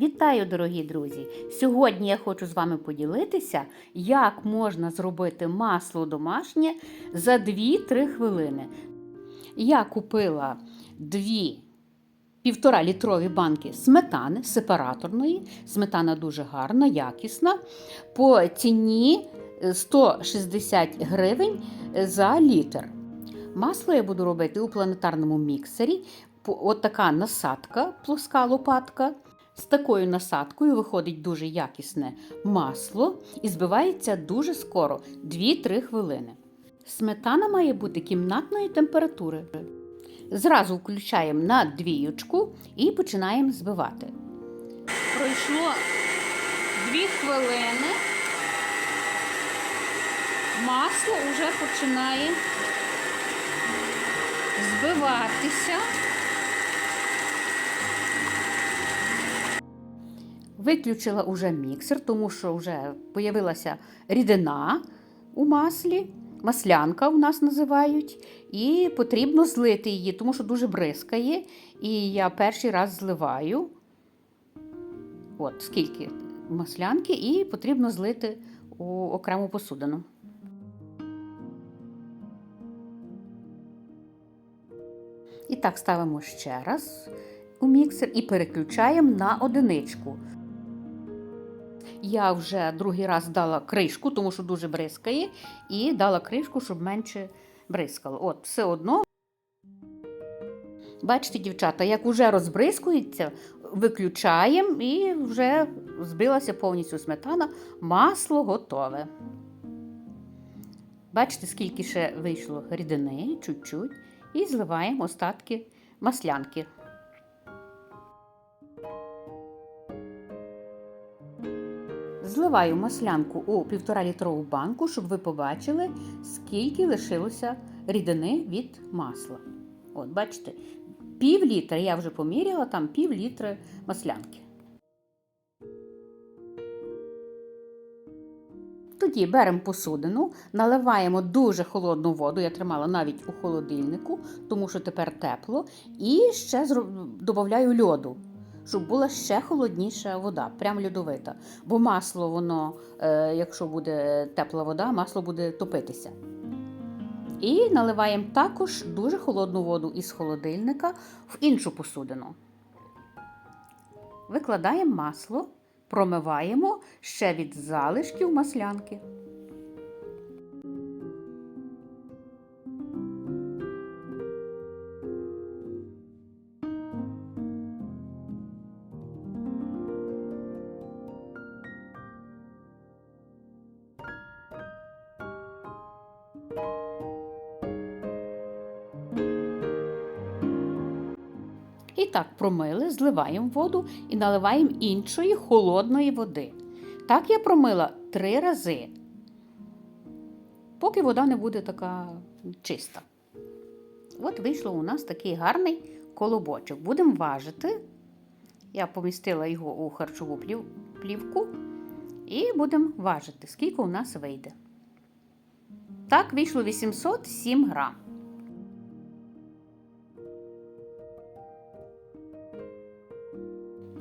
Вітаю, дорогі друзі! Сьогодні я хочу з вами поділитися, як можна зробити масло домашнє за 2-3 хвилини. Я купила дві півтора літрові банки сметани сепараторної. Сметана дуже гарна, якісна. По ціні е, 160 гривень за літр. Масло я буду робити у планетарному міксері. От така насадка, плоска лопатка. З такою насадкою виходить дуже якісне масло і збивається дуже скоро 2-3 хвилини. Сметана має бути кімнатної температури. Зразу включаємо на двіючку і починаємо збивати. Пройшло 2 хвилини. Масло вже починає збиватися. Виключила уже міксер, тому що вже з'явилася рідина у маслі, маслянка у нас називають, і потрібно злити її, тому що дуже бризкає. І я перший раз зливаю. От скільки маслянки, і потрібно злити у окрему посудину. І так ставимо ще раз у міксер і переключаємо на одиничку. Я вже другий раз дала кришку, тому що дуже бризкає, і дала кришку, щоб менше бризкало. От, все одно. Бачите, дівчата, як вже розбризкується, виключаємо і вже збилася повністю сметана, масло готове. Бачите, скільки ще вийшло рідини, чуть-чуть, і зливаємо остатки маслянки. Зливаю маслянку у 1,5 літрову банку, щоб ви побачили, скільки лишилося рідини від масла. От, бачите, пів літра, я вже поміряла, там пів літра маслянки. Тоді беремо посудину, наливаємо дуже холодну воду, я тримала навіть у холодильнику, тому що тепер тепло, і ще додаю льоду, щоб була ще холодніша вода, прям льодовита. Бо масло, воно, е, якщо буде тепла вода, масло буде топитися. І наливаємо також дуже холодну воду із холодильника в іншу посудину. Викладаємо масло, промиваємо ще від залишків маслянки. І так промили, зливаємо воду і наливаємо іншої холодної води. Так я промила три рази, поки вода не буде така чиста. От вийшло у нас такий гарний колобочок. Будемо важити. Я помістила його у харчову плівку і будемо важити, скільки у нас вийде. Так, вийшло 807 грам.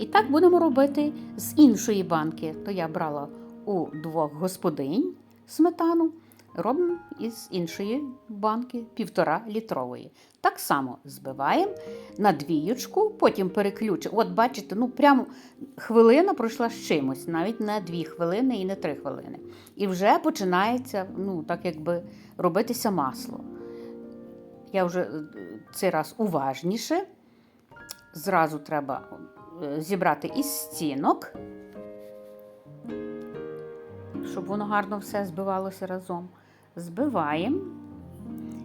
І так будемо робити з іншої банки. То я брала у двох господинь сметану, робимо із іншої банки півтора літрової. Так само збиваємо на двіючку, потім переключимо. От бачите, ну прямо хвилина пройшла з чимось, навіть не дві хвилини і не три хвилини. І вже починається, ну, так якби робитися масло. Я вже е, цей раз уважніше. Зразу треба зібрати із стінок, щоб воно гарно все збивалося разом. Збиваємо.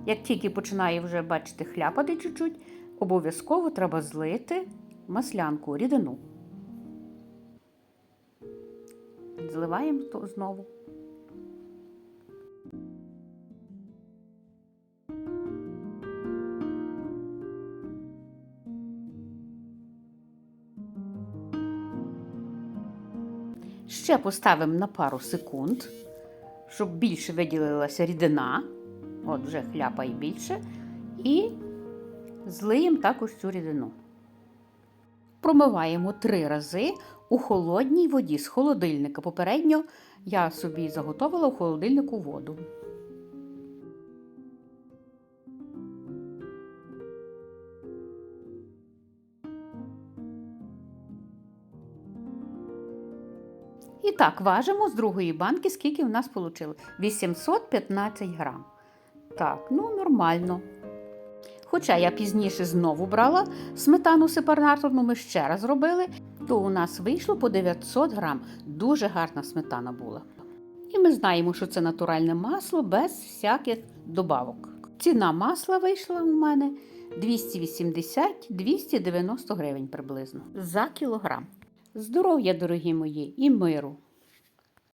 Як тільки починає вже, бачите, хляпати чуть-чуть, обов'язково треба злити маслянку, рідину. Зливаємо знову. Ще поставимо на пару секунд, щоб більше виділилася рідина. От вже хляпає більше. І злиємо також цю рідину. промиваємо три рази у холодній воді з холодильника. Попередньо я собі заготовила в холодильнику воду. І так, важимо з другої банки, скільки в нас вийшло. 815 грам. Так, ну нормально. Хоча я пізніше знову брала сметану сепараторну, ми ще раз робили, то у нас вийшло по 900 грам. Дуже гарна сметана була. І ми знаємо, що це натуральне масло без всяких добавок. Ціна масла вийшла у мене 280-290 гривень приблизно за кілограм. Здоров'я, дорогі мої, і миру!